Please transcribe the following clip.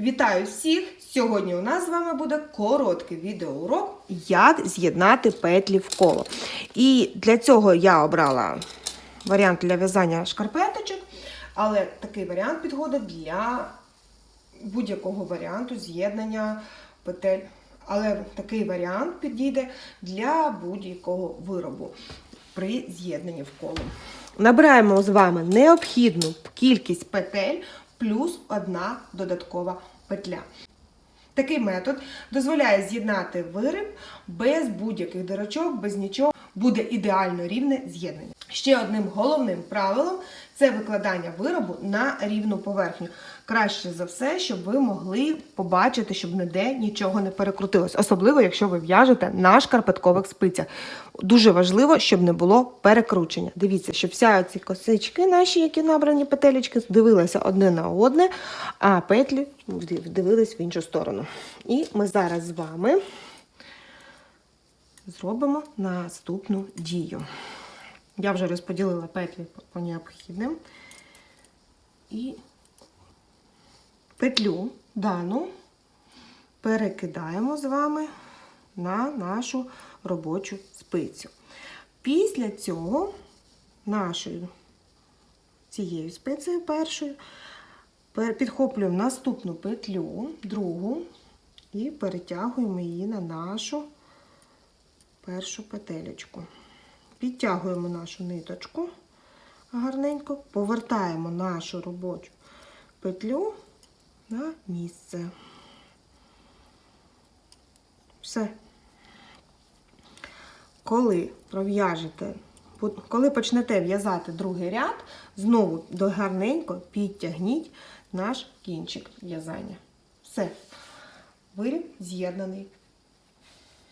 Вітаю всіх! Сьогодні у нас з вами буде короткий відеоурок, як з'єднати петлі в коло. І для цього я обрала варіант для в'язання шкарпеточок, але такий варіант підходить для будь-якого варіанту з'єднання петель. Але такий варіант підійде для будь-якого виробу при з'єднанні в коло. Набираємо з вами необхідну кількість петель плюс одна додаткова петля. Такий метод дозволяє з'єднати виріб без будь-яких дирочок, без нічого. Буде ідеально рівне з'єднання. Ще одним головним правилом це викладання виробу на рівну поверхню. Краще за все, щоб ви могли побачити, щоб ніде нічого не перекрутилось, особливо якщо ви в'яжете на шкарпеткових спицях. Дуже важливо, щоб не було перекручення. Дивіться, щоб вся ці косички наші, які набрані петелечки, дивилися одне на одне, а петлі дивились в іншу сторону. І ми зараз з вами зробимо наступну дію. Я вже розподілила петлі по необхідним. І петлю дану перекидаємо з вами на нашу робочу спицю. Після цього нашою цією спицею першою підхоплюємо наступну петлю, другу, і перетягуємо її на нашу першу петелечку. Підтягуємо нашу ниточку гарненько, повертаємо нашу робочу петлю на місце. Все. Коли пров'яжете, коли почнете в'язати другий ряд, знову гарненько підтягніть наш кінчик в'язання. Все. Виріб з'єднаний